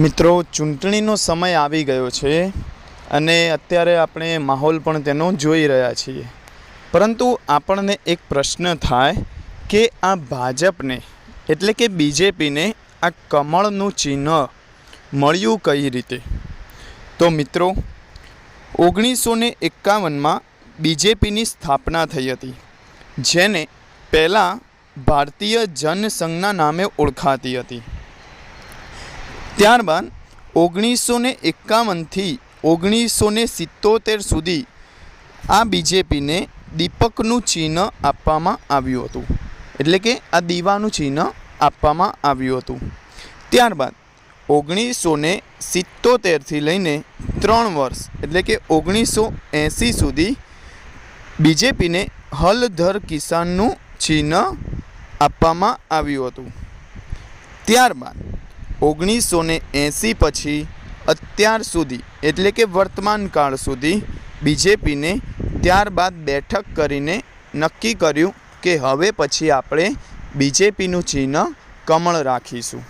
મિત્રો, ચૂંટણીનો સમય આવી ગયો છે અને અત્યારે આપણે માહોલ પણ તેનો જોઈ રહ્યા છીએ. પરંતુ આપણને એક પ્રશ્ન થાય કે આ ભાજપને, એટલે કે બીજેપીને, આ કમળનું ચિહ્ન મળ્યું કઈ રીતે? તો મિત્રો, ઓગણીસો ને એકાવનમાં બીજેપીની સ્થાપના થઈ હતી, જેને પહેલાં ભારતીય જનસંઘના નામે ઓળખાતી હતી. ત્યારબાદ ઓગણીસો ને એકાવનથી ઓગણીસો ને સિત્તોતેર સુધી આ બીજેપીને દીપકનું ચિહ્ન આપવામાં આવ્યું હતું. એટલે કે આ દીવાનું ચિહ્ન આપવામાં આવ્યું હતું. ત્યારબાદ ઓગણીસો ને સિત્તોતેરથી લઈને ત્રણ વર્ષ, એટલે કે ઓગણીસો એંસી સુધી બીજેપીને હલધર કિસાનનું ચિહ્ન આપવામાં આવ્યું હતું. ત્યારબાદ ઓગણીસો ને એંસી પછી અત્યાર સુધી, એટલે કે વર્તમાન કાળ સુધી, બીજેપીને ત્યારબાદ બેઠક કરીને નક્કી કર્યું કે હવે પછી આપણે બીજેપીનું ચિહ્ન કમળ રાખીશું.